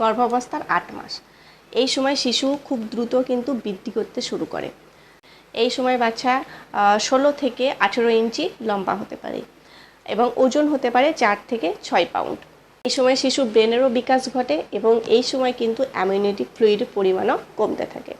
গর্ভাবস্থার আট মাস। এই সময় শিশু খুব দ্রুত কিন্তু বৃদ্ধি করতে শুরু করে। এই সময় বাচ্চা ষোলো থেকে আঠেরো ইঞ্চি লম্বা হতে পারে এবং ওজন হতে পারে চার থেকে ছয় পাউন্ড। এই সময় শিশু ব্রেনেরও বিকাশ ঘটে এবং এই সময় কিন্তু অ্যামিউনিটি ফ্লুইডের পরিমাণও কমতে থাকে।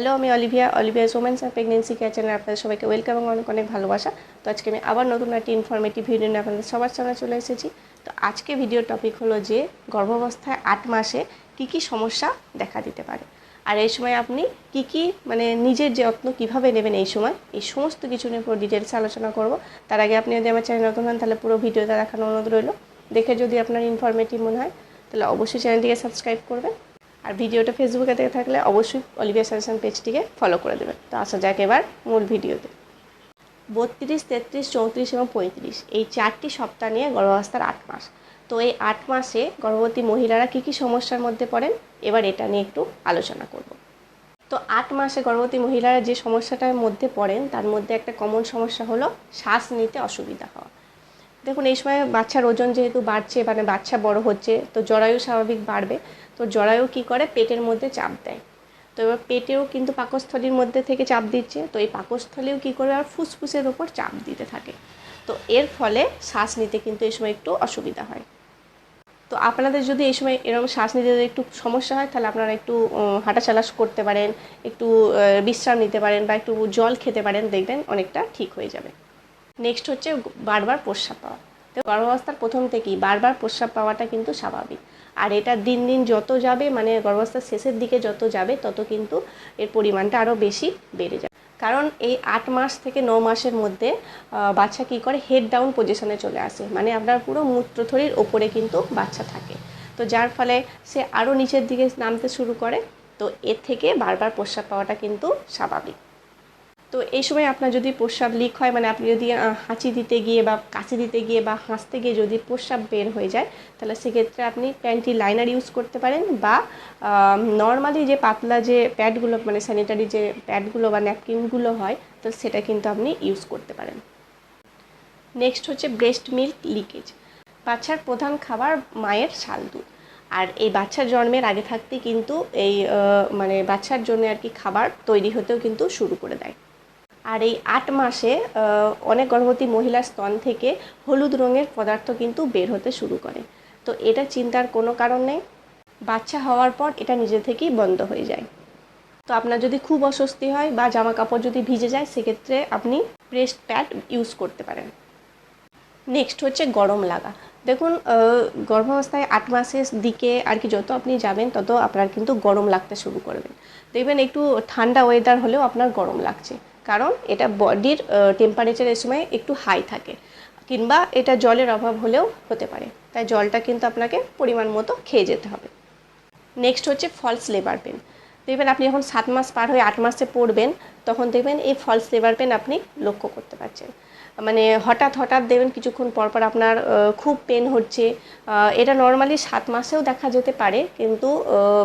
হ্যালো আমি Olivia. Olivia women's and pregnancy care channel আপনাদের সবাইকে ওয়েলকাম এবং অনেক অনেক ভালোবাসা। তো আজকে আমি আবার নতুন একটি ইনফরমেটিভ ভিডিও নিয়ে আপনাদের সবার সামনে চলে এসেছি। তো আজকে ভিডিওর টপিক হলো যে, গর্ভাবস্থায় আট মাসে কি কি সমস্যা দেখা দিতে পারে? আর এই সময় আপনি কি কি মানে নিজের যত্ন কীভাবে নেবেন এই সময়, এই সমস্ত কিছু নিয়ে পুরো ডিটেলসে আলোচনা করব। তার আগে আপনি যদি আমার চ্যানেল নতুন হন, তাহলে পুরো ভিডিওটা দেখানো অনুরোধ রইল। দেখে যদি আপনার ইনফরমেটিভ মনে হয়, তাহলে অবশ্যই চ্যানেলটিকে সাবস্ক্রাইব করবেন। আর ভিডিওটা ফেসবুকে থেকে থাকলে অবশ্যই অলিভিয়া সাজেশন পেজটিকে ফলো করে দেবেন। তো আসা যাক এবার মূল ভিডিওতে। বত্রিশ, তেত্রিশ, চৌত্রিশ এবং পঁয়ত্রিশ, এই চারটি সপ্তাহ নিয়ে গর্ভাবস্থার আট মাস। তো এই আট মাসে গর্ভবতী মহিলারা কী কী সমস্যার মধ্যে পড়েন? এবার এটা নিয়ে একটু আলোচনা করব। তো আট মাসে গর্ভবতী মহিলারা যে সমস্যাটার মধ্যে পড়েন, তার মধ্যে একটা কমন সমস্যা হলো শ্বাস নিতে অসুবিধা হওয়া। দেখুন, এই সময় বাচ্চার ওজন যেহেতু বাড়ছে মানে বাচ্চা বড় হচ্ছে, তো জরায়ু স্বাভাবিক বাড়বে। তো জরায়ু কী করে? পেটের মধ্যে চাপ দেয়। তো এবার পেটেও কিন্তু পাকস্থলীর মধ্যে থেকে চাপ দিচ্ছে। তো এই পাকস্থলীও কী করবে? আর ফুসফুসের ওপর চাপ দিতে থাকে। তো এর ফলে শ্বাস নিতে কিন্তু এই সময় একটু অসুবিধা হয়। তো আপনাদের যদি এই সময় এরকম শ্বাস নিতে একটু সমস্যা হয়, তাহলে আপনারা একটু হাঁটাচলা করতে পারেন, একটু বিশ্রাম নিতে পারেন বা একটু জল খেতে পারেন, দেখবেন অনেকটা ঠিক হয়ে যাবে। নেক্সট হচ্ছে বারবার প্রস্রাব পাওয়া। তো গর্ভাবস্থার প্রথম থেকেই বারবার প্রস্রাব পাওয়াটা কিন্তু স্বাভাবিক। আর এটা দিন দিন যত যাবে মানে গর্ভাবস্থার শেষের দিকে যত যাবে, তত কিন্তু এর পরিমাণটা আরও বেশি বেড়ে যাবে। কারণ এই আট মাস থেকে ন মাসের মধ্যে বাচ্চা কী করে? হেড ডাউন পজিশনে চলে আসে। মানে আপনার পুরো মূত্রথলির ওপরে কিন্তু বাচ্চা থাকে। তো যার ফলে সে আরও নিচের দিকে নামতে শুরু করে। তো এর থেকে বারবার প্রস্রাব পাওয়াটা কিন্তু স্বাভাবিক। তো এই সময় আপনার যদি প্রস্রাব লিক হয় মানে আপনি যদি হাঁচি দিতে গিয়ে বা কাছে দিতে গিয়ে বা হাসতে গিয়ে যদি প্রস্রাব বের হয়ে যায়, তাহলে সেক্ষেত্রে আপনি প্যান্টি লাইনার ইউজ করতে পারেন বা নর্মালি যে পাতলা যে প্যাডগুলো মানে স্যানিটারি যে প্যাডগুলো বা ন্যাপকিনগুলো হয়, তো সেটা কিন্তু আপনি ইউজ করতে পারেন। নেক্সট হচ্ছে ব্রেস্ট মিল্ক লিকেজ বাচ্চার প্রধান খাবার মায়ের শাল দুধ। আর এই বাচ্চার জন্মের আগে থাকতে কিন্তু এই মানে বাচ্চার জন্য আর কি খাবার তৈরি হতেও কিন্তু শুরু করে দেয়। আর এই আট মাসে অনেক গর্ভবতী মহিলার স্তন থেকে হলুদ রঙের পদার্থ কিন্তু বের হতে শুরু করে। তো এটা চিন্তার কোনো কারণ নেই। বাচ্চা হওয়ার পর এটা নিজে থেকেই বন্ধ হয়ে যায়। তো আপনার যদি খুব অস্বস্তি হয় বা জামা কাপড় যদি ভিজে যায়, সেক্ষেত্রে আপনি ব্রেস্ট প্যাড ইউজ করতে পারেন। নেক্সট হচ্ছে গরম লাগা। দেখুন গর্ভাবস্থায় আট মাসের দিকে আর কি যত আপনি যাবেন, তত আপনার কিন্তু গরম লাগতে শুরু করবেন দেখবেন একটু ঠান্ডা ওয়েদার হলেও আপনার গরম লাগছে। কারণ এটা বডির টেম্পারেচারের সময় একটু হাই থাকে। কিংবা এটা জলের অভাব হলেও হতে পারে। তাই জলটা কিন্তু আপনাকে পরিমাণ মতো খেয়ে যেতে হবে। নেক্সট হচ্ছে ফলস লেবার পেন দেখবেন আপনি যখন সাত মাস পার হয়ে আট মাসে পড়বেন, তখন দেখবেন এই ফলস লেবার পেন আপনি লক্ষ্য করতে পারছেন। মানে হঠাৎ হঠাৎ দেখবেন কিছুক্ষণ পর পর আপনার খুব পেন হচ্ছে। এটা নর্মালি সাত মাসেও দেখা যেতে পারে, কিন্তু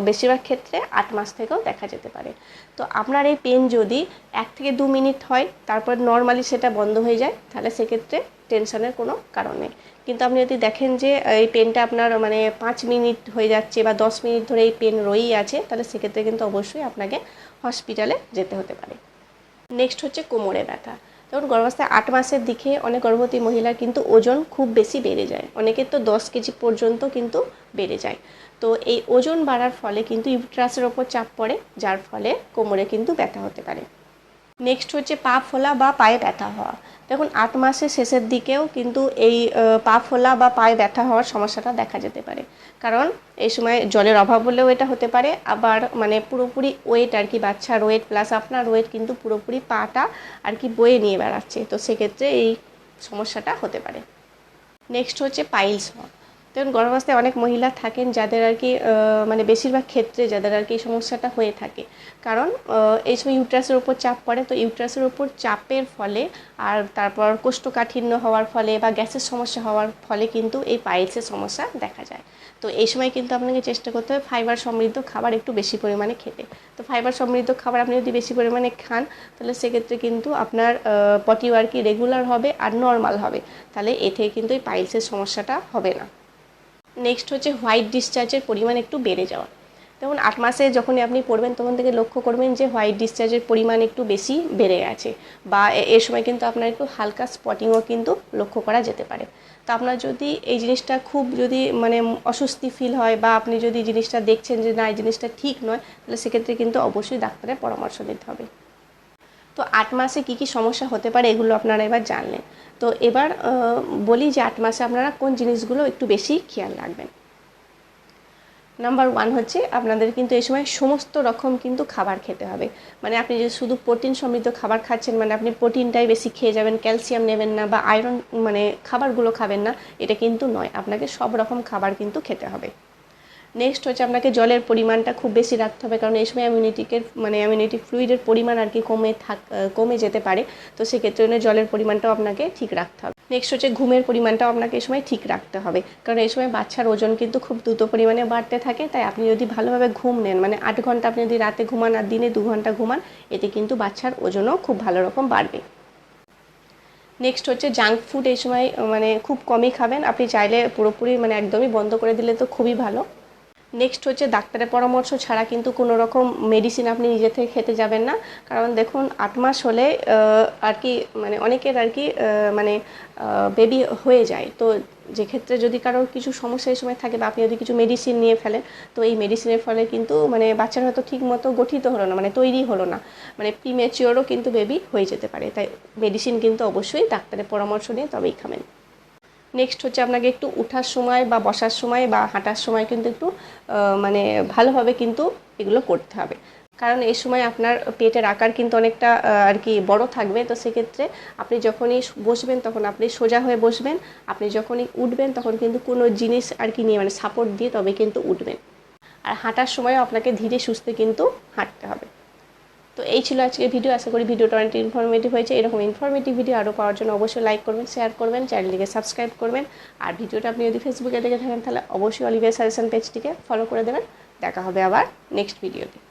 বেশিরভাগ ক্ষেত্রে আট মাস থেকেও দেখা যেতে পারে। তো আপনার এই পেন যদি এক থেকে দু মিনিট হয়, তারপর নর্মালি সেটা বন্ধ হয়ে যায়, তাহলে সেক্ষেত্রে টেনশনের কোনো কারণ নেই। কিন্তু আপনি যদি দেখেন যে এই পেনটা আপনার মানে পাঁচ মিনিট হয়ে যাচ্ছে বা দশ মিনিট ধরে এই পেন রয়েই আছে, তাহলে সেক্ষেত্রে কিন্তু অবশ্যই আপনাকে হসপিটালে যেতে হতে পারে। নেক্সট হচ্ছে কোমরে ব্যথা। তখন গর্ভাবস্থায় আট মাসের দিকে অনেক গর্ভবতী মহিলার কিন্তু ওজন খুব বেশি বেড়ে যায়। অনেকের তো দশ কেজি পর্যন্ত কিন্তু বেড়ে যায়। তো এই ওজন বাড়ার ফলে কিন্তু ইউট্রাসের ওপর চাপ পড়ে, যার ফলে কোমরে কিন্তু ব্যথা হতে পারে। নেক্সট হচ্ছে পা ফোলা বা পায়ে ব্যথা হওয়া। দেখুন, আট মাসের শেষের দিকেও কিন্তু এই পা ফোলা বা পায়ে ব্যথা হওয়ার সমস্যাটা দেখা যেতে পারে। কারণ এই সময় জলের অভাব হলেও এটা হতে পারে। আবার মানে পুরোপুরি ওয়েট আর কি বাচ্চার ওয়েট প্লাস আপনার ওয়েট কিন্তু পুরোপুরি পাটা আর কি বয়ে নিয়ে বেড়াচ্ছে। তো সেক্ষেত্রে এই সমস্যাটা হতে পারে। নেক্সট হচ্ছে পাইলস হওয়া। দেখুন গর্ভাবস্থায় অনেক মহিলা থাকেন যাদের আর কি মানে বেশিরভাগ ক্ষেত্রে যাদের আর কি এই সমস্যাটা হয়ে থাকে। কারণ এই সময় ইউট্রাসের উপর চাপ পড়ে, তো ইউট্রাসের উপর চাপের ফলে আর তারপর কোষ্ঠকাঠিন্য হওয়ার ফলে বা গ্যাসের সমস্যা হওয়ার ফলে কিন্তু এই পাইলসের সমস্যা দেখা যায়। তো এই সময় কিন্তু আপনাকে চেষ্টা করতে হবে ফাইবার সমৃদ্ধ খাবার একটু বেশি পরিমাণে খেতে। তো ফাইবার সমৃদ্ধ খাবার আপনি যদি বেশি পরিমাণে খান, তাহলে সেক্ষেত্রে কিন্তু আপনার পটি আর কি রেগুলার হবে আর নর্মাল হবে। তাহলে এ থেকে কিন্তু এই পাইলসের সমস্যাটা হবে না। নেক্সট হচ্ছে হোয়াইট ডিসচার্জের পরিমাণ একটু বেড়ে যাওয়া। যেমন আট মাসে যখনই আপনি পড়বেন, তখন থেকে লক্ষ্য করবেন যে হোয়াইট ডিসচার্জের পরিমাণ একটু বেশি বেড়ে গেছে বা এর সময় কিন্তু আপনার একটু হালকা স্পটিংও কিন্তু লক্ষ্য করা যেতে পারে। তো আপনার যদি এই জিনিসটা খুব যদি মানে অস্বস্তি ফিল হয় বা আপনি যদি জিনিসটা দেখছেন যে না, এই জিনিসটা ঠিক নয়, তাহলে সেক্ষেত্রে কিন্তু অবশ্যই ডাক্তারের পরামর্শ নিতে হবে। তো আট মাসে কী কী সমস্যা হতে পারে এগুলো আপনারা এবার জানলেন। তো এবার বলি যে আট মাসে আপনারা কোন জিনিসগুলো একটু বেশি খেয়াল রাখবেন। নাম্বার ওয়ান হচ্ছে আপনাদের কিন্তু এই সময় সমস্ত রকম কিন্তু খাবার খেতে হবে। মানে আপনি যে শুধু প্রোটিন সমৃদ্ধ খাবার খাচ্ছেন মানে আপনি প্রোটিনটাই বেশি খেয়ে যাবেন, ক্যালসিয়াম নেবেন না বা আয়রন মানে খাবারগুলো খাবেন না, এটা কিন্তু নয়। আপনাকে সব রকম খাবার কিন্তু খেতে হবে। নেক্সট হচ্ছে আপনাকে জলের পরিমাণটা খুব বেশি রাখতে হবে, কারণ এই সময় ইমিউনিটিকে মানে ইমিউনিটি ফ্লুইডের পরিমাণ আর কি কমে থাক কমে যেতে পারে। তো সেক্ষেত্রে জলের পরিমাণটাও আপনাকে ঠিক রাখতে হবে। নেক্সট হচ্ছে ঘুমের পরিমাণটাও আপনাকে এই সময় ঠিক রাখতে হবে। কারণ এই সময় বাচ্চার ওজন কিন্তু খুব দ্রুত পরিমাণে বাড়তে থাকে, তাই আপনি যদি ভালোভাবে ঘুম নেন মানে আট ঘণ্টা আপনি যদি রাতে ঘুমান আর দিনে দু ঘণ্টা ঘুমান, এতে কিন্তু বাচ্চার ওজনও খুব ভালো রকম বাড়বে। নেক্সট হচ্ছে জাঙ্ক ফুড এই সময় মানে খুব কমই খাবেন। আপনি চাইলে পুরোপুরি মানে একদমই বন্ধ করে দিলে তো খুবই ভালো। নেক্সট হচ্ছে ডাক্তারের পরামর্শ ছাড়া কিন্তু কোনো রকম মেডিসিন আপনি নিজে থেকে খেতে যাবেন না। কারণ দেখুন, আট মাস হলে আর কি মানে অনেকের আর কি মানে বেবি হয়ে যায়। তো যে ক্ষেত্রে যদি কারোর কিছু সমস্যা এই সময় থাকে বা আপনি যদি কিছু মেডিসিন নিয়ে ফেলেন, তো এই মেডিসিনের ফলে কিন্তু মানে বাচ্চার হয়তো ঠিক মতো গঠিত হলো না মানে তৈরি হলো না। মানে প্রিমেচিওরও কিন্তু বেবি হয়ে যেতে পারে। তাই মেডিসিন কিন্তু অবশ্যই ডাক্তারের পরামর্শ নিয়ে তবেই খাবেন। নেক্সট হচ্ছে আপনাকে একটু ওঠার সময় বা বসার সময় বা হাঁটার সময় কিন্তু একটু মানে ভালোভাবে কিন্তু এগুলো করতে হবে। কারণ এই সময় আপনার পেটের আকার কিন্তু অনেকটা আর কি বড় থাকবে। তো সেক্ষেত্রে আপনি যখনই বসবেন তখন আপনি সোজা হয়ে বসবেন। আপনি যখনই উঠবেন তখন কিন্তু কোনো জিনিস আর কি নিয়ে মানে সাপোর্ট দিয়ে তবে কিন্তু উঠবেন। আর হাঁটার সময়ও আপনাকে ধীরে সুস্থে কিন্তু হাঁটতে হবে। এই ছিল আজকে ভিডিও আশা করি ভিডিওটা অনেক ইনফরমেটিভ হয়েছে। এরকম ইনফরমেটিভ ভিডিও আরও পাওয়ার জন্য অবশ্যই লাইক করবেন শেয়ার করবেন চ্যানেলটিকে সাবস্ক্রাইব করবেন। আর ভিডিওটা আপনি যদি ফেসবুকে দেখে থাকেন, তাহলে অবশ্যই অলিভিয়া সাজেশন পেজটিকে ফলো করে দেবেন। দেখা হবে আবার নেক্সট ভিডিওতে